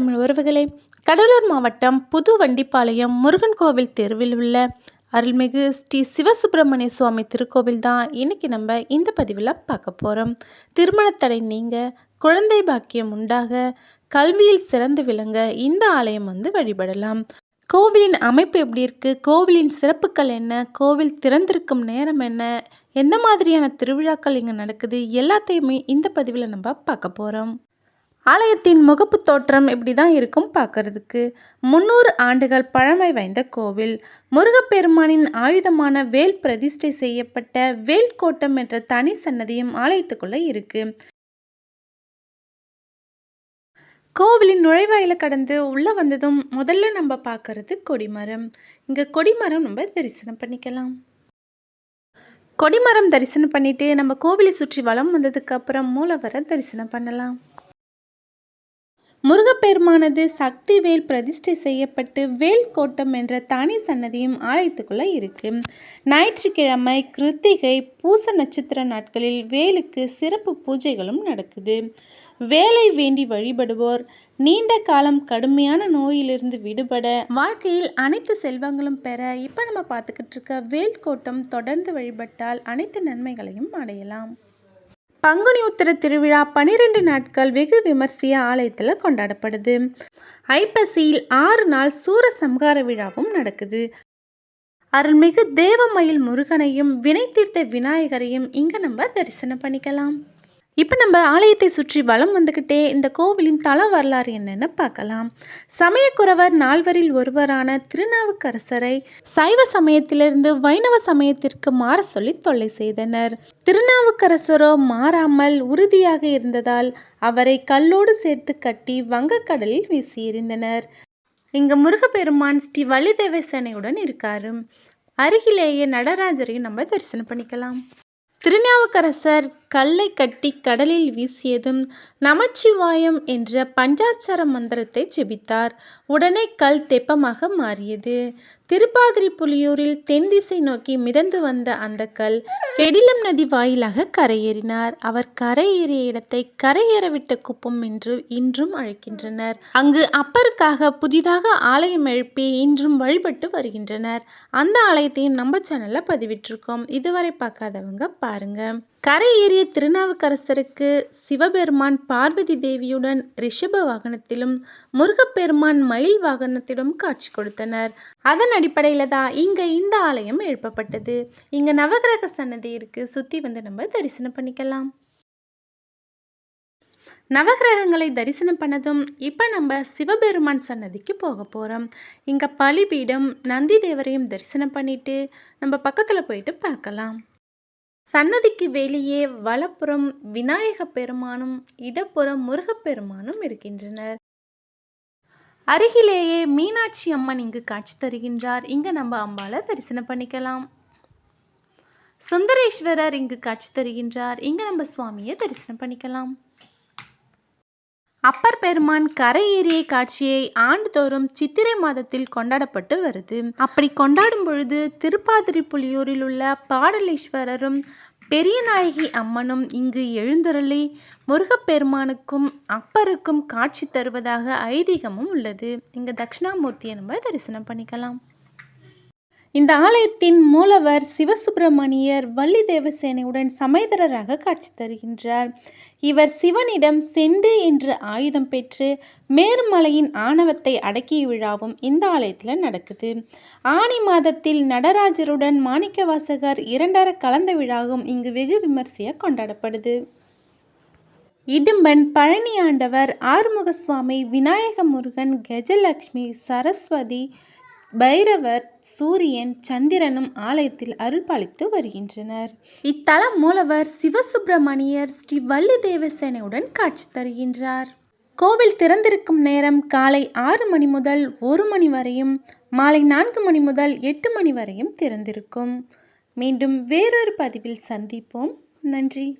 தமிழ் உறவுகளே கடலூர் மாவட்டம் புது வண்டிப்பாளையம் முருகன் கோவில் தெருவில் உள்ள அருள்மிகு ஸ்ரீ சிவசுப்பிரமணிய சுவாமி திருக்கோவில் தான் இன்றைக்கி நம்ம இந்த பதிவில் பார்க்க போகிறோம் திருமணத்தடை நீங்க குழந்தை பாக்கியம் உண்டாக கல்வியில் சிறந்து விளங்க இந்த ஆலயம் வந்து வழிபடலாம். கோவிலின் அமைப்பு எப்படி இருக்குது கோவிலின் சிறப்புகள் என்ன? கோவில் திறந்திருக்கும் நேரம் என்ன? எந்த மாதிரியான திருவிழாக்கள் இங்கே நடக்குது? எல்லாத்தையுமே இந்த பதிவில் நம்ம பார்க்க போகிறோம் ஆலயத்தின் முகப்பு தோற்றம் இப்படி தான் இருக்கும் பார்க்கறதுக்கு. முன்னூறு ஆண்டுகள் பழமை வாய்ந்த கோவில். முருகப்பெருமானின் ஆயுதமான வேல் பிரதிஷ்டை செய்யப்பட்ட வேல் கோட்டம் என்ற தனி சன்னதியும் ஆலயத்துக்குள்ளே இருக்கு. கோவிலின் நுழைவாயில கடந்து உள்ளே வந்ததும் முதல்ல நம்ம பார்க்கறது கொடிமரம். இங்கே கொடிமரம் நம்ம தரிசனம் பண்ணிக்கலாம். கொடிமரம் தரிசனம் பண்ணிட்டு நம்ம கோவிலை சுற்றி வளம் வந்ததுக்கு அப்புறம் மூலவரை தரிசனம் பண்ணலாம். முருகப்பெருமானது சக்தி வேல் பிரதிஷ்டை செய்யப்பட்டு வேல் கோட்டம் என்ற தனி சன்னதியும் ஆலயத்துக்குள்ளே இருக்கு. ஞாயிற்றுக்கிழமை கிருத்திகை பூச நட்சத்திர நாட்களில் வேலுக்கு சிறப்பு பூஜைகளும் நடக்குது. வேலை வேண்டி வழிபடுவோர் நீண்ட காலம் கடுமையான நோயிலிருந்து விடுபட வாழ்க்கையில் அனைத்து செல்வங்களும் பெற இப்போ நம்ம பார்த்துக்கிட்டு இருக்க வேல் கோட்டம் தொடர்ந்து வழிபட்டால் அனைத்து நன்மைகளையும் அடையலாம். பங்குனி உத்திர திருவிழா பனிரெண்டு நாட்கள் வெகு விமர்சைய ஆலயத்தில் கொண்டாடப்படுது. ஐப்பசியில் ஆறு நாள் சூர சம்ஹார விழாவும் நடக்குது. அருள்மிகு தேவமயில் முருகனையும் வினை தீர்த்த விநாயகரையும் இங்கே நம்ம தரிசனம் பண்ணிக்கலாம். இப்போ நம்ம ஆலயத்தை சுற்றி வலம் வந்துக்கிட்டே இந்த கோவிலின் தல வரலாறு என்னென்னு பார்க்கலாம். சமயக்குறவர் நால்வரில் ஒருவரான திருநாவுக்கரசரை சைவ சமயத்திலிருந்து வைணவ சமயத்திற்கு மாற சொல்லி தொல்லை செய்தனர். திருநாவுக்கரசரோ மாறாமல் உறுதியாக இருந்ததால் அவரை கல்லோடு சேர்த்து கட்டி வங்கக்கடலில் வீசி எறிந்தனர். இங்கு முருகப்பெருமான் ஸ்ரீ வள்ளி தேவசேனையுடன் இருக்காரு. அருகிலேயே நடராஜரையும் நம்ம தரிசனம் பண்ணிக்கலாம். திருநாவுக்கரசர் கல்லை கட்டி கடலில் வீசியதும் நமச்சிவாயம் என்ற பஞ்சாட்சர மந்திரத்தை ஜெபித்தார். உடனே கல் தெப்பமாக மாறியது. திருப்பாதிரி புலியூரில் தென் திசை நோக்கி மிதந்து வந்த அந்த கல் கெடிலம் நதி வாயிலாக கரையேறினார். அவர் கரையேறிய இடத்தை கரையேறவிட்ட குப்பம் என்று இன்றும் அழைக்கின்றனர். அங்கு அப்பருக்காக புதிதாக ஆலயம் எழுப்பி இன்றும் வழிபட்டு வருகின்றனர். அந்த ஆலயத்தையும் நம்ம சேனலில் பதிவிட்டிருக்கோம். இதுவரை பார்க்காதவங்க பாருங்க. கரையேறிய திருநாவுக்கரசருக்கு சிவபெருமான் பார்வதி தேவியுடன் ரிஷப வாகனத்திலும் முருகப்பெருமான் மயில் வாகனத்திலும் காட்சி கொடுத்தனர். அதன் அடிப்படையில் தான் இங்கே இந்த ஆலயம் எழுப்பப்பட்டது. இங்கே நவகிரக சன்னதி இருக்குது சுற்றி வந்து நம்ம தரிசனம் பண்ணிக்கலாம். நவகிரகங்களை தரிசனம் பண்ணதும் இப்போ நம்ம சிவபெருமான் சன்னதிக்கு போக போகிறோம் இங்கே பலிபீடம் நந்தி தேவரையும் தரிசனம் பண்ணிட்டு நம்ம பக்கத்தில் போயிட்டு பார்க்கலாம். சன்னதிக்கு வெளியே வலப்புறம் விநாயக பெருமானும் இடப்புறம் முருகப்பெருமானும் இருக்கின்றனர். அருகிலேயே மீனாட்சி அம்மன் இங்கு காட்சி தருகின்றார். இங்க நம்ம அம்பால தரிசனம் பண்ணிக்கலாம். சுந்தரேஸ்வரர் இங்கு காட்சி தருகின்றார். இங்க நம்ம சுவாமியை தரிசனம் பண்ணிக்கலாம். அப்பர் பெருமான் கரை ஏறிய காட்சியை ஆண்டுதோறும் சித்திரை மாதத்தில் கொண்டாடப்பட்டு வருது. அப்படி கொண்டாடும் பொழுது திருப்பாதிரி புலியூரில் உள்ள பாடலீஸ்வரரும் பெரியநாயகி அம்மனும் இங்கு எழுந்தருளி முருகப்பெருமானுக்கும் அப்பருக்கும் காட்சி தருவதாக ஐதீகமும் உள்ளது. இங்கே தட்சிணாமூர்த்தியை நம்ம தரிசனம் பண்ணிக்கலாம். இந்த ஆலயத்தின் மூலவர் சிவசுப்பிரமணியர் வள்ளி தேவசேனையுடன் சமைதரராக காட்சி தருகின்றார். இவர் சிவனிடம் செண்டு என்ற ஆயுதம் பெற்று மேருமலையின் ஆணவத்தை அடக்கிய விழாவும் இந்த ஆலயத்தில் நடக்குது. ஆனி மாதத்தில் நடராஜருடன் மாணிக்கவாசகர் இரண்டர கலந்த விழாவும் இங்கு வெகு விமர்சையாக கொண்டாடப்படுது. இடும்பன் பழனி ஆண்டவர் ஆறுமுகசுவாமி விநாயக முருகன் கஜலட்சுமி சரஸ்வதி பைரவர் சூரியன் சந்திரனும் ஆலயத்தில் அருள்பாலித்து வருகின்றனர். இத்தலம் மூலவர் சிவசுப்பிரமணியர் ஸ்ரீ வள்ளி தேவசேனையுடன் காட்சி தருகின்றார். கோவில் திறந்திருக்கும் நேரம் காலை ஆறு மணி முதல் ஒரு மணி வரையும் மாலை நான்கு மணி முதல் எட்டு மணி வரையும் திறந்திருக்கும். மீண்டும் வேறொரு பதிவில் சந்திப்போம். நன்றி.